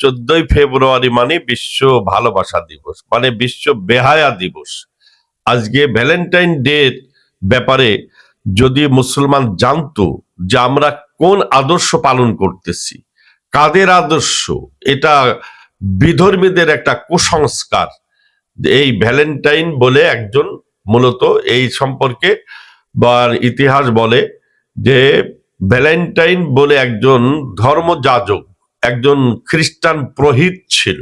চোদ্দই ফেব্রুয়ারি মানে বিশ্ব ভালোবাসা দিবস মানে বিশ্ব বেহায়া দিবস। আজকে ভ্যালেন্টাইন ডে ব্যাপারে যদি মুসলমান জানতো যে আমরা কোন আদর্শ পালন করতেছি, কাদের আদর্শ, এটা বিধর্মীদের একটা কুসংস্কার। এই ভ্যালেন্টাইন বলে একজন মূলত এই সম্পর্কে বা ইতিহাস বলে যে ভ্যালেন্টাইন বলে একজন ধর্মযাজক একজন খ্রিস্টান প্রহিত ছিল।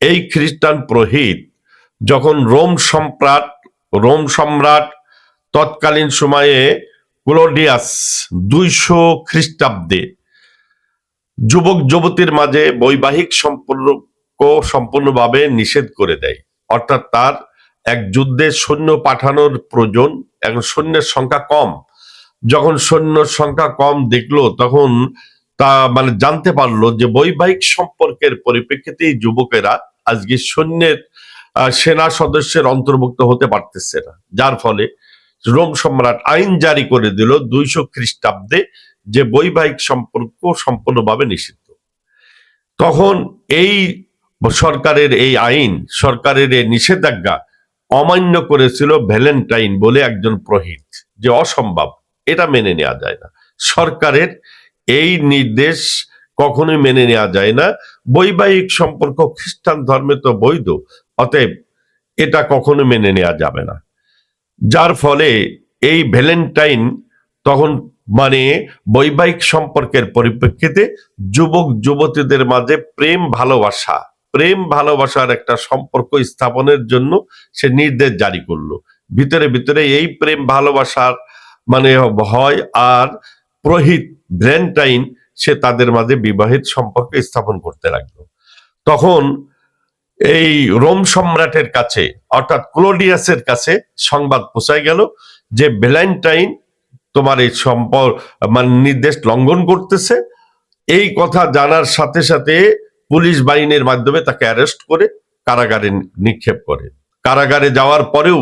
এই খ্রিস্টান প্রহিত যখন রোম সম্রাট রোম সম্রাট তৎকালীন সময়ে ক্লোডিয়াস দুইশো খ্রিস্টাব্দে যুবক যুবতীর মাঝে বৈবাহিক সম্পর্ক সম্পূর্ণভাবে নিষেধ করে দেয়। অর্থাৎ তার এক যুদ্ধে সৈন্য পাঠানোর প্রয়োজন, এখন সৈন্যের সংখ্যা কম। যখন সৈন্যর সংখ্যা কম দেখল, তখন তা মানে জানতে পারল যে বৈবাহিক সম্পর্কের পরিপ্রেক্ষিতে যুবকেরা আজকে সৈন্যের সেনা সদস্যের অন্তর্ভুক্ত হতে পারতেছে না। যার ফলে রোম সম্রাট আইন জারি করে দিল দুইশো খ্রিস্টাব্দে যে বৈবাহিক সম্পর্ক সম্পূর্ণভাবে নিষিদ্ধ। তখন এই সরকারের এই আইন, সরকারের এই নিষেধাজ্ঞা অমান্য করেছিল ভ্যালেন্টাইন বলে একজন প্রহিত, যে অসম্ভব, এটা মেনে নেওয়া যায় না। সরকারের এই নির্দেশ কখনোই মেনে নেওয়া যায় না। বৈবাহিক সম্পর্ক খ্রিস্টান ধর্মে তো বৈধ, অতএব এটা কখনো মেনে নেওয়া যাবে না। যার ফলে এই ভ্যালেন্টাইন তখন মানে বৈবাহিক সম্পর্কের পরিপ্রেক্ষিতে যুবক, যুবতীদের মাঝে প্রেম, ভালোবাসা, প্রেম, ভালোবাসার একটা সম্পর্ক স্থাপনের জন্য সে নির্দেশ জারি করল। ভিতরে ভিতরে এই প্রেম, ভালোবাসার মানে হয় আর প্রহিত ভ্যালেন্টাইন সে তাদের মাঝে বিবাহিত সম্পর্ক স্থাপন করতে লাগল। তখন এই রোম সম্রাটের কাছে, অর্থাৎ ক্লোডিয়াসের কাছে সংবাদ পৌঁছায় গেল যে ভ্যালেন্টাইন তোমার এই সম্পর্ক মানে নির্দেশ লঙ্ঘন করতেছে। এই কথা জানার সাথে সাথে পুলিশ বাহিনীর মাধ্যমে তাকে অ্যারেস্ট করে কারাগারে নিক্ষেপ করে। কারাগারে যাওয়ার পরেও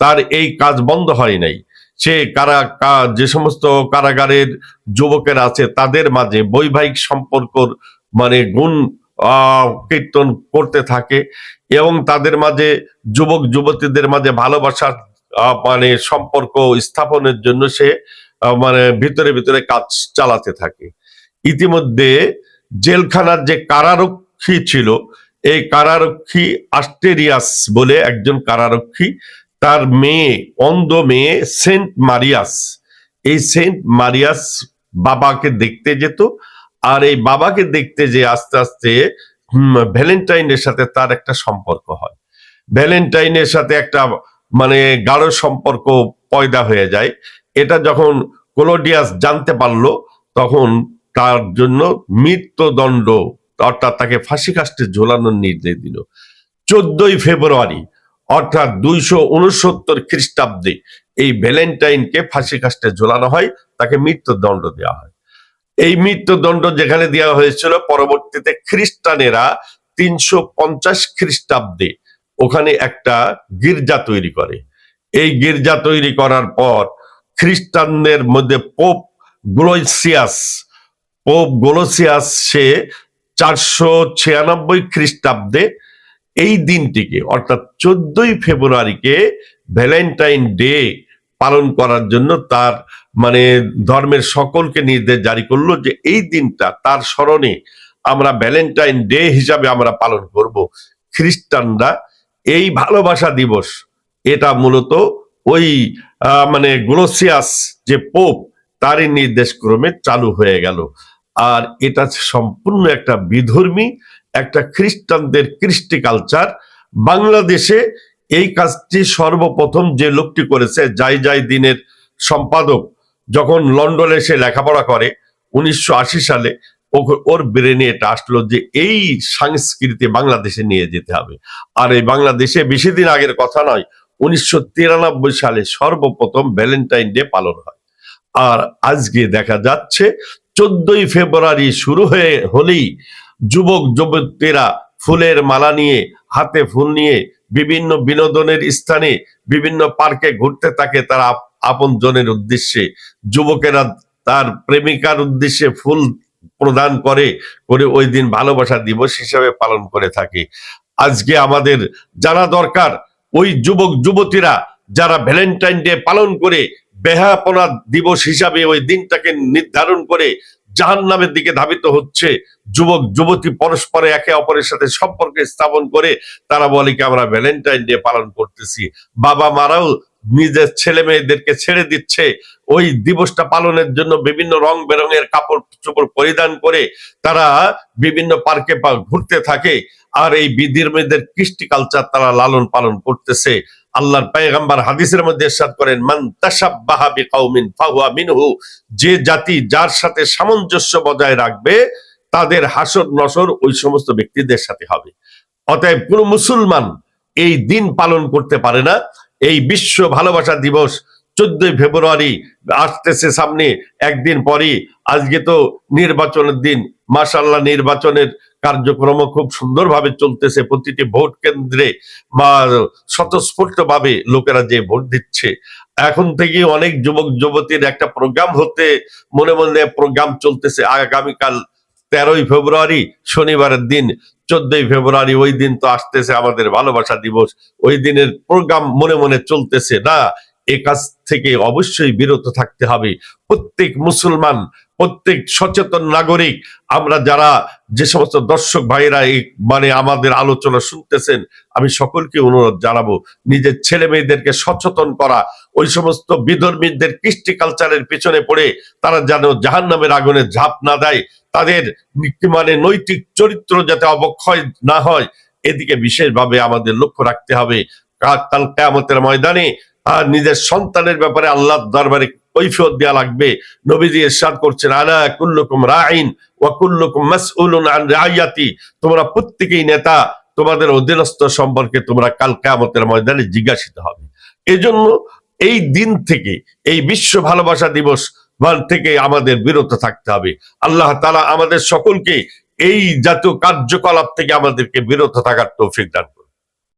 তার এই কাজ বন্ধ হয় নাই। সে কারা যে সমস্ত কারাগারের যুবকের আছে, তাদের মাঝে বৈবাহিক সম্পর্কর মানে গুণ কীর্তন করতে থাকে এবং তাদের মাঝে যুবক, যুবতীদের মাঝে ভালোবাসার মানে সম্পর্ক স্থাপনের জন্য সে মানে ভিতরে ভিতরে কাজ চালাতে থাকে। ইতিমধ্যে জেলখানার যে কারারক্ষী ছিল, এই কারারক্ষী আস্টেরিয়াস বলে একজন কারারক্ষী তার মেয়ে, অন্ধ মেয়ে সেন্ট মারিয়াস। এই সেন্ট মারিয়াস বাবাকে দেখতে যেত আর এই বাবাকে দেখতে যে আস্তে আস্তে ভ্যালেন্টাইনের সাথে তার একটা সম্পর্ক হয়। ভ্যালেন্টাইনের সাথে একটা মানে গাঢ় সম্পর্ক পয়দা হয়ে যায়। এটা যখন কোলোডিয়াস জানতে পারল, তখন তার জন্য মৃত্যুদণ্ড, অর্থাৎ তাকে ফাঁসি কাস্টে ঝোলানোর নির্দেশ দিল। চোদ্দই ফেব্রুয়ারি অর্থাৎ দুইশো উনসত্তর খ্রিস্টাব্দে এই ভ্যালেন্টাইনকে ফাঁসি কাস্টে ঝোলানো হয়, তাকে মৃত্যুদণ্ড দেওয়া হয়। এই মৃত্যুদণ্ড যেখানে দেওয়া হয়েছিল, পরবর্তীতে খ্রিস্টানেরা তিনশো পঞ্চাশ খ্রিস্টাব্দে ওখানে একটা গির্জা তৈরি করে। এই গির্জা তৈরি করার পর খ্রিস্টানদের মধ্যে পোপ গ্লোসিয়াস পোপ গ্লোসিয়াস সে চারশো ছিয়ানব্বই খ্রিস্টাব্দে এই দিনটিকে, অর্থাৎ চোদ্দই ফেব্রুয়ারিকে ভ্যালেন্টাইন ডে পালন করার জন্য তার মানে ধর্মের সকলকে নির্দেশ জারি করল যে এই দিনটা তার স্মরণে আমরা ভ্যালেন্টাইন ডে হিসাবে আমরা পালন করব। খ্রিস্টানরা এই ভালোবাসা দিবস, এটা মূলত ওই মানে গ্লোসিয়াস যে পোপ, তারই নির্দেশক্রমে চালু হয়ে গেল। আর এটা সম্পূর্ণ একটা বিধর্মী একটা খ্রিস্টানদের কৃষ্টি কালচার। বাংলাদেশে এই কাজটি সর্বপ্রথম যে লোকটি করেছে যাই যাই দিনের সম্পাদক, যখন লন্ডনে সে লেখাপড়া করে উনিশশো আশি সালে ওর ব্রেনে এটা আসলো যে এই সংস্কৃতি বাংলাদেশে নিয়ে যেতে হবে। আর এই বাংলাদেশে বেশি দিন আগের কথা নয়, উনিশশো সালে সর্বপ্রথম ভ্যালেন্টাইন ডে পালন হয়। আর আজকে দেখা যাচ্ছে, চোদ্দই ফেব্রুয়ারি শুরু হয়ে, হলেই যুবক যুবতীরা ফুলের মালা নিয়ে, হাতে ফুল নিয়ে বিভিন্ন বিনোদনের স্থানে, বিভিন্ন পার্কে ঘুরতে থাকে তারা আপন জনের উদ্দেশ্যে। যুবকেরা তার প্রেমিকার উদ্দেশ্যে ফুল প্রদান করে করে ওই দিন ভালোবাসা দিবস হিসাবে পালন করে থাকে। আজকে আমাদের জানা দরকার, ওই যুবক যুবতীরা যারা ভ্যালেন্টাইন ডে পালন করে বেহাপনা দিবস হিসাবে ওই দিনটাকে নির্ধারণ করে জাহান নামের দিকে ধাবিত হচ্ছে যুবক, যুবতী পরস্পরে একে অপরের সাথে সম্পর্ক স্থাপন করে, তারা বলে কি, আমরা ভ্যালেন্টাইন ডে পালন করতেছি। বাবা মারাও নিজের ছেলে মেয়েদেরকে ছেড়ে দিচ্ছে। ওই দিবসটা পালনের জন্য বিভিন্ন রং বেরঙের কাপড় চোপড় পরিধান করে তারা বিভিন্ন পার্কে ঘুরতে থাকে। আর এই বিধির মেয়েদের কৃষ্টি কালচার তারা লালন পালন করতেছে। আল্লাহর পায়গাম্বার হাদিসের মধ্যে সাদ করেন, মান তাসাব্বাহা বিকাউমিন ফাহুয়া মিনহু যে জাতি যার সাথে সামঞ্জস্য বজায় রাখবে, তাদের হাসর নসর ওই সমস্ত ব্যক্তিদের সাথে হবে। অতএব কোন মুসলমান এই দিন পালন করতে পারে না। এই বিশ্ব ভালোবাসা দিবস চোদ্দই ফেব্রুয়ারি আসতেছে সামনে একদিন পরই। আজকে তো নির্বাচনের দিন। মাসাল্লাহ নির্বাচনের কার্যক্রম খুব সুন্দরভাবে চলতেছে। প্রতিটি ভোট কেন্দ্রে বা স্বতঃস্ফূর্ত ভাবে লোকেরা যে ভোট দিচ্ছে। এখন থেকে অনেক যুবক, যুবতীর একটা প্রোগ্রাম হতে মনে মনে প্রোগ্রাম চলতেছে। আগামীকাল তেরোই ফেব্রুয়ারি শনিবারের দিন। চোদ্দই ফেব্রুয়ারি ওই দিন তো আসতেছে আমাদের ভালোবাসা দিবস। ওই দিনের প্রোগ্রাম মনে মনে চলতেছে। না এ কাজ থেকে অবশ্যই বিরত থাকতে হবে। প্রত্যেক মুসলমান, প্রত্যেক সচেতন নাগরিক, আমরা যারা যে সমস্ত দর্শক ভাইরা মানে আমাদের আলোচনা শুনতেছেন, আমি সকলকে অনুরোধ জানাব, নিজের ছেলে মেয়েদেরকে সচেতন করা, ওই সমস্ত বিধর্মীদের কৃষ্টি কালচারের পেছনে পড়ে তারা যেন জাহান নামের আগুনে ঝাঁপ না দেয়, তাদের মানে নৈতিক চরিত্র যাতে অবক্ষয় না হয়, এদিকে বিশেষভাবে আমাদের লক্ষ্য রাখতে হবে। কাল কেয়ামতের ময়দানে আর নিজের সন্তানের ব্যাপারে আল্লাহর দরবারে কৈফিয়ত দেওয়া লাগবে। নবীজি ইরশাদ করছেন, আলা কুল্লুকুম রাইন ওয়া কুল্লুকুম মাসউলুন আন রাইয়াতি তোমরা প্রত্যেকেই নেতা, তোমাদের অধীনস্থ সম্পর্কে তোমরা কাল কেয়ামতের ময়দানে জিজ্ঞাসিত হবে। এজন্য এই দিন থেকে, এই বিশ্ব ভালোবাসা দিবস থেকে আমাদের বিরত থাকতে হবে। আল্লাহ তাআলা আমাদের সকলকে এই জাতীয় কার্যকলাপ থেকে আমাদেরকে বিরত থাকার তৌফিক দান।